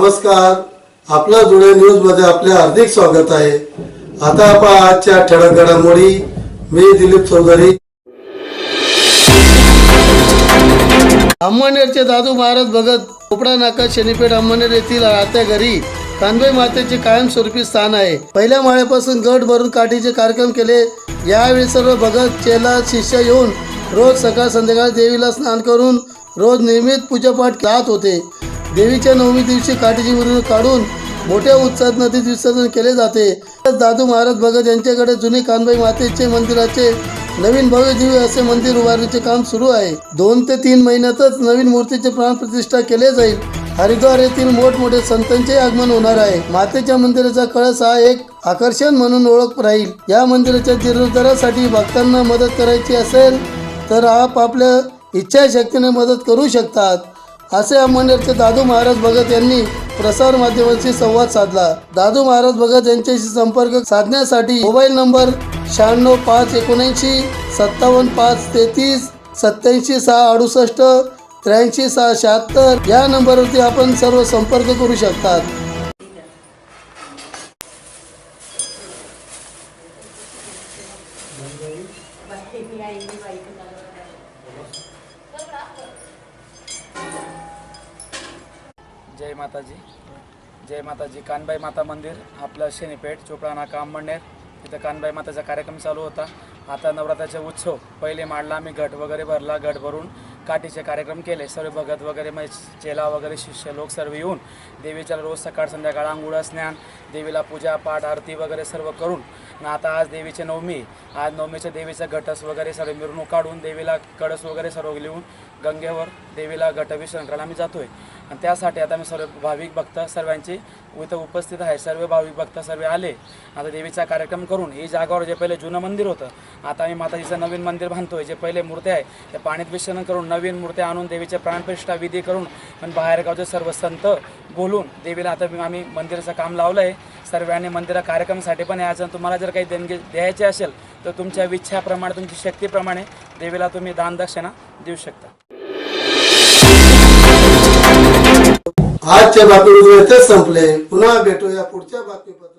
नमस्कार. आपला जुळे न्यूजमध्ये आपले हार्दिक स्वागत आहे. आता आपण आजच्या ठळक घडामोडी. मी दिलीप चौधरी. अंमनेरचे दादू महाराज भगत कोपडा नाका शनीपेठ अंमनेर येथील राहत्या घरी कानबाई मातेचे कायमस्वरूपी स्थान आहे. पहिल्या माळ्यापासून गट भरून काठीचे कार्यक्रम केले. यावेळी सर्व भगत चेला शिष्य येऊन रोज सकाळ संध्याकाळ देवीला स्नान करून रोज नियमित पूजापाठ जात होते. देवीच्या नवमी दिवशी काठीची मिरवणूक काढून मोठ्या उत्साहात नदीत विसर्जन केले जाते. दादू महाराज भगत यांच्याकडे जुनी कानबाई मातेचे मंदिराचे नवीन भव्य दिव्य असे मंदिर उभारण्याचे काम सुरू आहे. दोन ते तीन महिन्यातच नवीन मूर्तीचे प्राणप्रतिष्ठा केले जाईल. हरिद्वार येथील मोठमोठे संतांचे आगमन होणार आहे. मातेच्या मंदिराचा कळस हा एक आकर्षण म्हणून ओळख राहील. या मंदिराच्या जीर्णोद्धारासाठी भक्तांना मदत करायची असेल तर आप आपल्या इच्छाशक्तीने मदत करू शकतात. असे अंमळनेरचे दादू महाराज भगत यांनी प्रसार माध्यमांशी संवाद साधला. दादू महाराज भगत यांच्याशी संपर्क साधण्यासाठी मोबाईल नंबर शहाण्णव पाच एकोणऐंशी सत्तावन्न पाच तेहतीस सत्याऐंशी सहा अडुसष्ट त्र्याऐंशी सहा शहात्तर या नंबरवरती आपण सर्व संपर्क करू शकतात. जय माताजी. जय माताजी. कानबाई माता मंदिर आपलं शनीपेठ चोपडा नाका तिथं कानबाई माताचा कार्यक्रम चालू होता. आता नवरात्राचे उत्सव पहिले मांडला आम्ही घट वगैरे भरला घट भरून काठीचे कार्यक्रम केले. सर्व भगत वगैरे म्हणजे चेला वगैरे शिष्य लोक सर्व येऊन देवीच्या रोज सकाळ संध्याकाळ आंघोळ स्नान देवीला पूजा पाठ आरती वगैरे सर्व करून ना आता आज देवीचे नवमी आज नवमीच्या देवीचा घटस वगैरे सर्व मिरवणूक काढून देवीला कळस वगैरे सर्व लिहून गंगेवर देवीला घटविसर्जन करायला आम्ही जातोय. आणि त्यासाठी आता मी सर्व भाविक भक्त सर्वांची इथं उपस्थित आहे. सर्व भाविक भक्त सर्व आले. आता देवीचा कार्यक्रम करून ही जागावर जे पहिले जुनं मंदिर होतं आता आम्ही माताजीचं नवीन मंदिर बांधतोय. जे पहिले मूर्त्या आहे ते पाण्यात विसर्जन करून नवीन मूर्त्या आणून देवीचे प्राणप्रतिष्ठा विधी करून पण बाहेरगावचे सर्व संत बोलून देवीला आता आम्ही मंदिराचं काम लावलं आहे सर्वांनी मंदिरा कार्यक्रमासाठी पण यायचं आणि तुम्हाला जर काही देणगी द्यायचे असेल तर तुमच्या इच्छाप्रमाणे तुमची शक्तीप्रमाणे देवीला तुम्ही दानदक्षिणा देऊ शकता. आजच्या बातमीमध्ये संपले. पुन्हा भेटूया पुढच्या बातमीपत्र